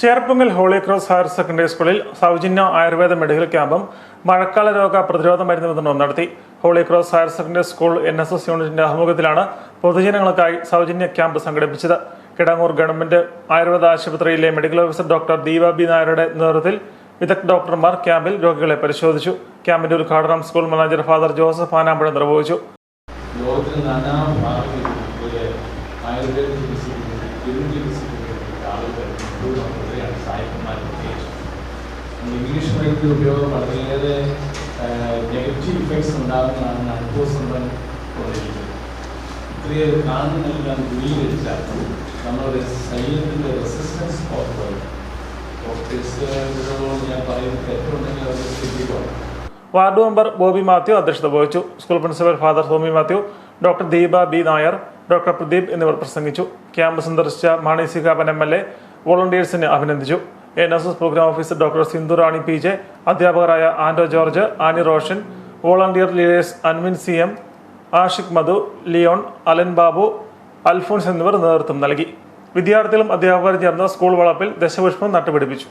Cherpunkal Holy Cross higher secondary സ്കൂളിൽ സൗജന്യ Ayurveda medical ക്യാമ്പും മഴക്കാല രോഗ പ്രതിരോധ മരുന്ന് വിതരണവും നടത്തി. Holy Cross higher secondary school N S S യൂണിറ്റിന്റെ ആഭിമുഖ്യത്തിലാണ് പൊതുജനങ്ങൾക്കായി സൗജന്യ ക്യാമ്പ് സംഘടിപ്പിച്ചത്. കിടങ്ങൂർ ഗവൺമെന്റ് ആയുർവേദ ആശുപത്രിയിലെ medical officer doctor Deepa B നായരുടെ നേതൃത്വത്തിൽ വിദഗ്ധ ഡോക്ടർമാർ ക്യാമ്പിൽ രോഗികളെ പരിശോധിച്ചു. ക്യാമ്പിന്റെ ഉദ്ഘാടനം school manager Father Joseph Anampuzha നിർവഹിച്ചു. ലോകത്തിൽ നാനാ ഭാഗങ്ങളിൽ ആയുർവേദ ചികിത്സ ആളുകൾ ഇംഗ്ലീഷ് മരുന്നിന്റെ ഉപയോഗം വളരെയേറെ നെഗറ്റീവ് ഇഫക്ട്സ് ഉണ്ടാകുന്നതാണ് അനുഭവസമ്പം കൊണ്ടിരിക്കുന്നത് ഇത്രയേറെ കാണുന്നതെല്ലാം ദൂരീകരിച്ചാൽ നമ്മളുടെ ശരീരത്തിന്റെ റെസിസ്റ്റൻസ് ഓഫ് ഞാൻ പറയുന്നത് തെറ്റുണ്ടെങ്കിൽ അവർ ശ്രദ്ധിക്കണം വാർഡ് മെമ്പർ ബോബി മാത്യു അധ്യക്ഷത വഹിച്ചു. School principal Father Homi Mathew doctor Deepa B Nair doctor Pradeep എന്നിവർ പ്രസംഗിച്ചു. ക്യാമ്പ് സന്ദർശിച്ച മാണി സിഹാബൻ എം എൽ എ വോളണ്ടിയേഴ്സിനെ അഭിനന്ദിച്ചു. N. S. S programme officer doctor Sindhu Rani P. J. അധ്യാപകരായ Ando George Annie Roshan volunteer leaders Anvin C. M Ashiq Madhu Leon Alan Babu Alphonse എന്നിവർ നേതൃത്വം നൽകി. വിദ്യാർത്ഥികളും അധ്യാപകരും ചേർന്ന് സ്കൂൾ വളപ്പിൽ ദശപുഷ്പം നട്ടുപിടിപ്പിച്ചു.